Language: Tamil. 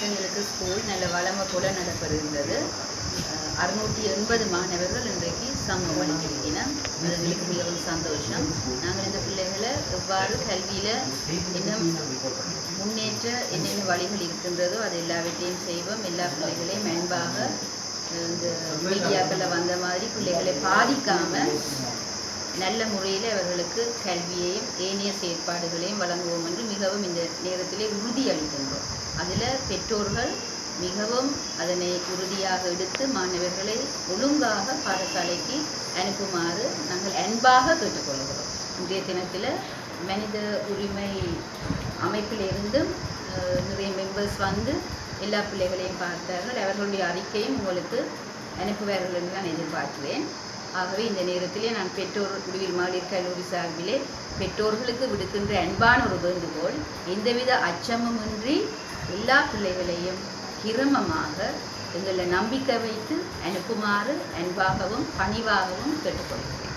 பிள்ளைங்களுக்கு ஸ்கூல் நல்ல வளமை போல நடைபெறுகின்றது அறுநூற்றி எண்பது மாணவர்கள் இன்றைக்கு சமூகம் அளித்திருக்கிறோம் அது எங்களுக்கு மிகவும் சந்தோஷம். நாங்கள் இந்த பிள்ளைகளை எவ்வாறு கல்வியில் இன்னும் முன்னேற்ற என்னென்ன வழிகள் இருக்கின்றதோ அது எல்லாவற்றையும் செய்வோம். எல்லா பிள்ளைகளையும் மேம்பாக அஹ், இந்த மீடியாக்களில் வந்த மாதிரி பிள்ளைகளை பாதிக்காமல் நல்ல முறையில் அவர்களுக்கு கல்வியையும் ஏனைய செயற்பாடுகளையும் வழங்குவோம் என்று மிகவும் இந்த நேரத்திலே உறுதியளிக்கின்றோம். அதில் பெற்றோர்கள் மிகவும் அதனை உறுதியாக எடுத்து மாணவர்களை ஒழுங்காக பாடசாலைக்கு அனுப்புமாறு நாங்கள் அன்பாக கேட்டுக்கொள்கிறோம். இன்றைய தினத்தில் மனித உரிமை அமைப்பிலிருந்தும் நிறைய மெம்பர்ஸ் வந்து எல்லா பிள்ளைகளையும் பார்த்தார்கள். அவர்களுடைய அறிக்கையும் உங்களுக்கு அனுப்புவார்கள் என்று நான் எதிர்பார்க்கிறேன். ஆகவே இந்த நேரத்திலே நான் பெற்றோர் குடியில் மகளிர் கல்லூரி சார்பிலே பெற்றோர்களுக்கு விடுக்கின்ற அன்பான ஒரு வேண்டுகோள் எந்தவித அச்சமுமின்றி எல்லா பிள்ளைகளையும் கிரமமாக எங்களை நம்பிக்கை வைத்து அனுப்புமாறு அன்பாகவும் பணிவாகவும் கேட்டுக்கொள்கிறேன்.